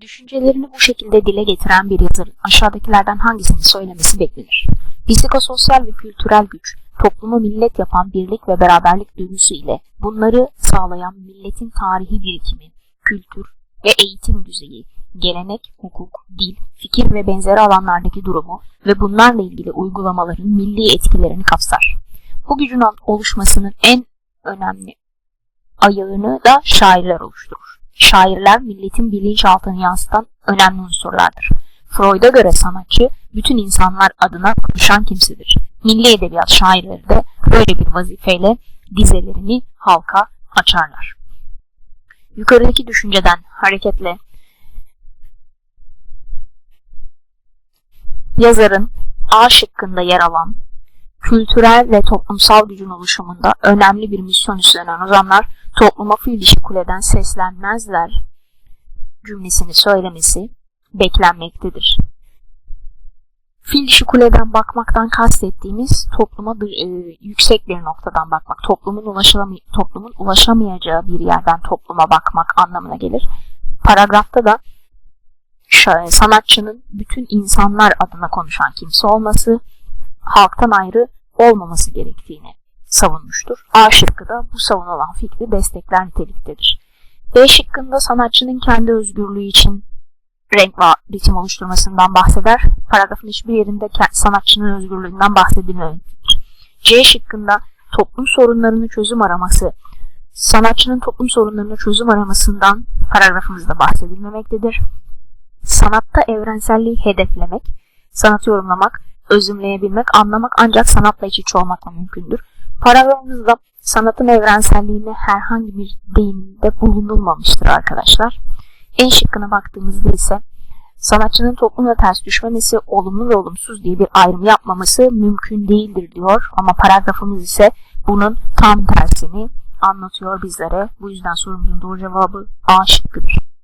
Düşüncelerini bu şekilde dile getiren bir yazarın aşağıdakilerden hangisini söylemesi beklenir? Psikososyal ve kültürel güç, toplumu millet yapan birlik ve beraberlik duygusu ile bunları sağlayan milletin tarihi birikimi, kültür ve eğitim düzeyi, gelenek, hukuk, dil, fikir ve benzeri alanlardaki durumu ve bunlarla ilgili uygulamaların milli etkilerini kapsar. Bu gücün oluşmasının en önemli ayağını da şairler oluşturur. Şairler milletin bilinçaltını yansıtan önemli unsurlardır. Freud'a göre sanatçı bütün insanlar adına konuşan kimsedir. Milli edebiyat şairleri de böyle bir vazifeyle dizelerini halka açarlar. Yukarıdaki düşünceden hareketle yazarın A şıkkında yer alan kültürel ve toplumsal gücün oluşumunda önemli bir misyon üstlenen ozanlar topluma fil dişi kuleden seslenmezler cümlesini söylemesi beklenmektedir. Fil dişi kuleden bakmaktan kastettiğimiz topluma bir, e, yüksek bir noktadan bakmak, toplumun, ulaşamay toplumun ulaşamayacağı bir yerden topluma bakmak anlamına gelir. Paragrafta da sanatçının bütün insanlar adına konuşan kimse olması, halktan ayrı olmaması gerektiğini savunmuştur. A şıkkı da bu savunulan fikri destekler niteliktedir. B şıkkında sanatçının kendi özgürlüğü için renk ve ritim oluşturmasından bahseder. Paragrafın hiçbir yerinde sanatçının özgürlüğünden bahsedilmemektedir. C şıkkında toplum sorunlarını çözüm araması, sanatçının toplum sorunlarını çözüm aramasından paragrafımızda bahsedilmemektedir. Sanatta evrenselliği hedeflemek, sanatı yorumlamak, özümleyebilmek, anlamak ancak sanatla iç içe olmakla mümkündür. Paragrafımızda sanatın evrenselliğine herhangi bir deyimde bulunulmamıştır arkadaşlar. En şıkkına baktığımızda ise sanatçının toplumla ters düşmemesi, olumlu ve olumsuz diye bir ayrım yapmaması mümkün değildir diyor. Ama paragrafımız ise bunun tam tersini anlatıyor bizlere. Bu yüzden sorumuzun doğru cevabı A şıkkıdır.